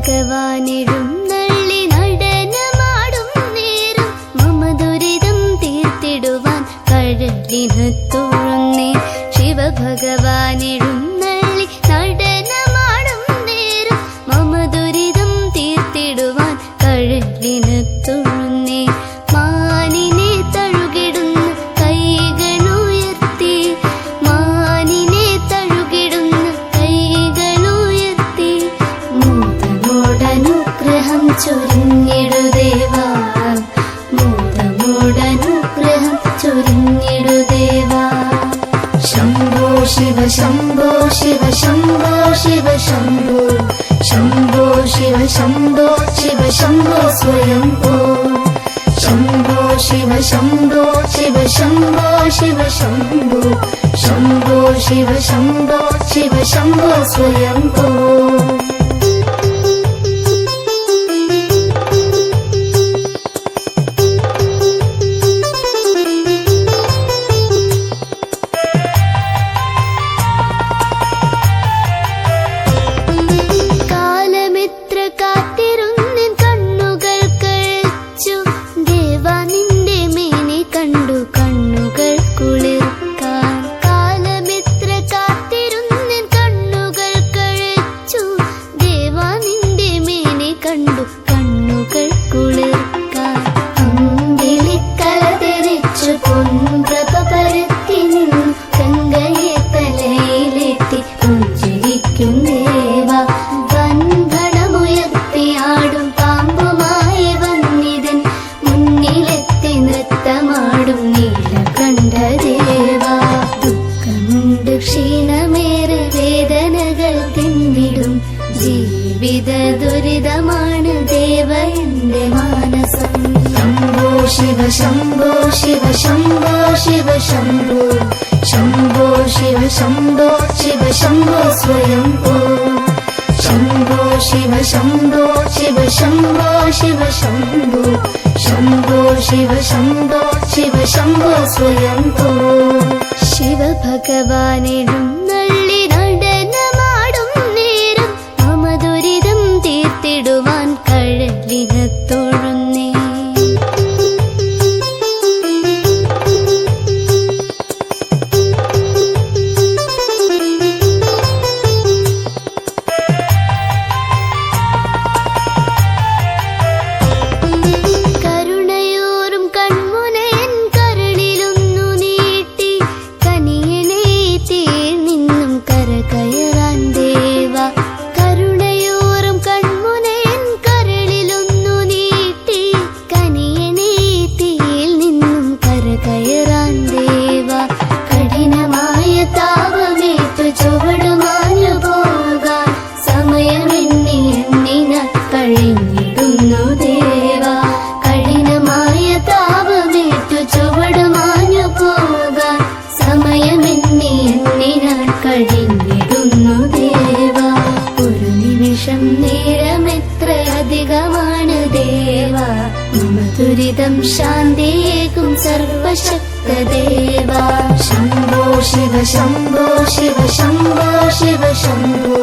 ശിവഭഗവാനെഴുന്നള്ളി നടനമാടും നേരം മമ തീർത്തിടുവാൻ കഴലിന് ചൊരിഞ്ഞിടുദേവാ മൂതമോടനുഗ്രഹം ചൊരിഞ്ഞിടുദേവാ ശംഭോ ശിവ ശംഭോ ശിവ ശംഭോ ശിവ ശംഭോ ശംഭോ ശിവ ശംഭോ ശിവ ശംഭോ സ്വയം പോ ശംഭോ ശിവ ശംഭോ ശിവ ശംഭോ ശിവ ശംഭോ ശംഭോ ശിവ ശംഭോ ശിവ ശംഭോ സ്വയം കണ്ടു കണ്ണുകൾ കുളിർക്കാൻ. അമ്പിളിക്കല തെറിച്ചു പൊൻപ്രഭ പരത്തി നിന്നു ഗംഗയെ തലയിലെത്തി പുഞ്ചിരിക്കും ദേവ. വൻഘടമുയർത്തിയാടും പാമ്പുമായി വന്നിതൻ മുന്നിലെത്തി നൃത്തമാടും നീലകണ്ഠ ദേവ. ദുഃഖമുണ്ട് ക്ഷീണമേറെ വേദനകൾ തിന്നിടും ജീവിത ദുരിതമാണ് ദേവ എന്റെ മാനസം ശംഭോ ശിവ ശംഭോ ശിവ ശംഭോ ശിവ ശംഭോ ശംഭോ ശിവ ശംഭോ ശിവ ശംഭോ സ്വയം പോ ശംഭോ ശിവ ശംഭോ ശിവ ശംഭോ ശിവ ശംഭോ ശംഭോ ശിവ ശംഭോ ശിവ ശംഭോ സ്വയം പോ ശിവഭഗവാനെഴുന്നള്ളി ृदं शान्तेकुं सर्वशक्तदेवा। शम्भो शिव शम्भो शिव शम्भो शिव शम्भो